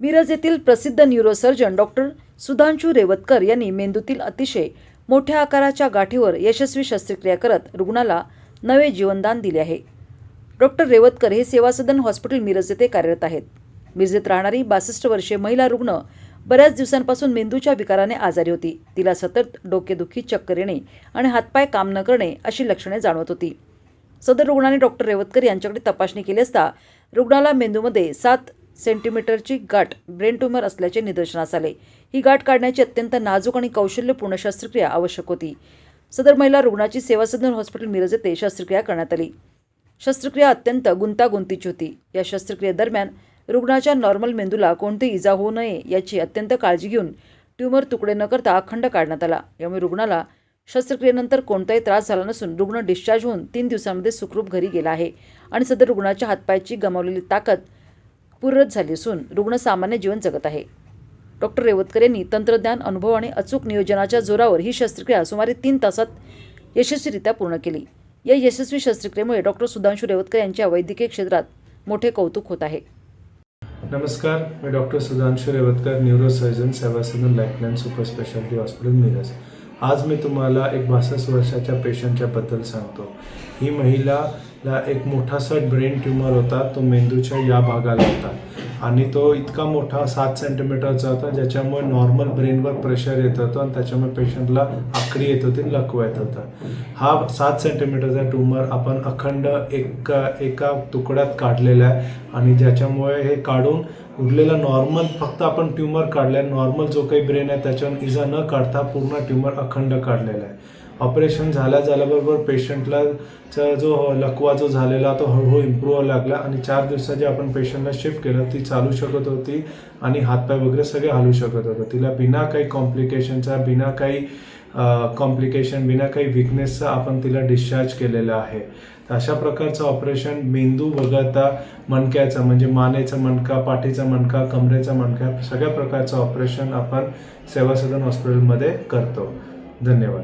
मिरज येथील प्रसिद्ध neurosurgeon doctor Sudhanshu Revatkar यांनी मेंदूतील अतिशय मोठ्या आकाराच्या गाठीवर यशस्वी शस्त्रक्रिया करत रुग्णाला नवे जीवनदान दिले आहे. डॉक्टर रेवतकर हे सेवासदन हॉस्पिटल मिरज येथे कार्यरत आहेत. मिरजेत राहणारी बासष्ट वर्षीय महिला रुग्ण बऱ्याच दिवसांपासून मेंदूच्या विकाराने आजारी होती. तिला सतत डोकेदुखी चक्कर येणे आणि हातपाय काम न करणे अशी लक्षणे जाणवत होती. सदर रुग्णाने डॉक्टर रेवतकर यांच्याकडे तपासणी केली असता रुग्णाला मेंदूमध्ये सात सेंटीमीटरची गाठ ब्रेन ट्यूमर असल्याचे निदर्शनास आले. ही गाठ काढण्याची अत्यंत नाजूक आणि कौशल्यपूर्ण शस्त्रक्रिया आवश्यक होती. सदर महिला रुग्णाची सेवासदन हॉस्पिटल मिरज येथे शस्त्रक्रिया करण्यात आली. शस्त्रक्रिया अत्यंत गुंतागुंतीची होती. या शस्त्रक्रियेदरम्यान रुग्णाच्या नॉर्मल मेंदूला कोणती इजा होऊ नये याची अत्यंत काळजी घेऊन ट्यूमर तुकडे न करता अखंड काढण्यात आला. यामुळे रुग्णाला शस्त्रक्रियेनंतर कोणताही त्रास झाला नसून रुग्ण डिस्चार्ज होऊन तीन दिवसांमध्ये सुखरूप घरी गेला आहे आणि सदर रुग्णाच्या हातपायची गमावलेली ताकद पूर्वत झाली असून रुग्ण सामान्य जीवन जगत आहे. डॉक्टर रेवतकर यांनी तंत्रज्ञान अनुभव आणि अचूक नियोजनाच्या जोरावर ही शस्त्रक्रिया सुमारे तीन तासात यशस्वीरित्या पूर्ण केली. या यशस्वी शस्त्रक्रियेमुळे डॉक्टर सुधांशू रेवतकर यांच्या वैद्यकीय क्षेत्रात मोठे कौतुक होत आहे. नमस्कार मी doctor Sudhanshu Revatkar neurosurgeon Sevasadan लॅकलँड super speciality hospital Miraj. आज मी तुम्हाला एक बासष्ट वर्षाच्या पेशंटच्या बद्दल सांगतो. ही महिला ला एक मोठासा ब्रेन ट्यूमर होता तो मेंदूच्या या भागाला होता. आणि तो इतका मोठा सात सेंटीमीटरचा होता ज्याच्यामुळे नॉर्मल ब्रेनवर प्रेशर येत होतं आणि त्याच्यामुळे पेशंटला आकडी येत होती लकवा येत होता. हा सात सेंटीमीटरचा ट्यूमर आपण अखंड एक एका तुकड्यात काढलेला आहे आणि ज्याच्यामुळे हे काढून उरलेला नॉर्मल फक्त आपण ट्यूमर काढलाय नॉर्मल जो काही ब्रेन आहे त्याच्यावर इजा न काढता पूर्ण ट्यूमर अखंड काढलेला आहे. ऑपरेशन झाल्या झाल्याबरोबर पेशंटला जो लकवा जो झालेला तो हळूहळू इम्प्रूव्ह लागला आणि चार दिवसात जे आपण पेशंटला शिफ्ट केलं ती चालू शकत होती आणि हातपाय वगैरे सगळे हलू शकत होतं. तिला बिना काही कॉम्प्लिकेशनचा बिना काही कॉम्प्लिकेशन बिना काही विकनेसचा आपण तिला डिस्चार्ज केलेलं आहे. तर अशा प्रकारचं ऑपरेशन मेंदू वगळता मणक्याचं म्हणजे मानेचा मणका पाठीचा मणका कमरेचा मणका सगळ्या प्रकारचं ऑपरेशन आपण सेवा सदन हॉस्पिटलमध्ये करतो. धन्यवाद.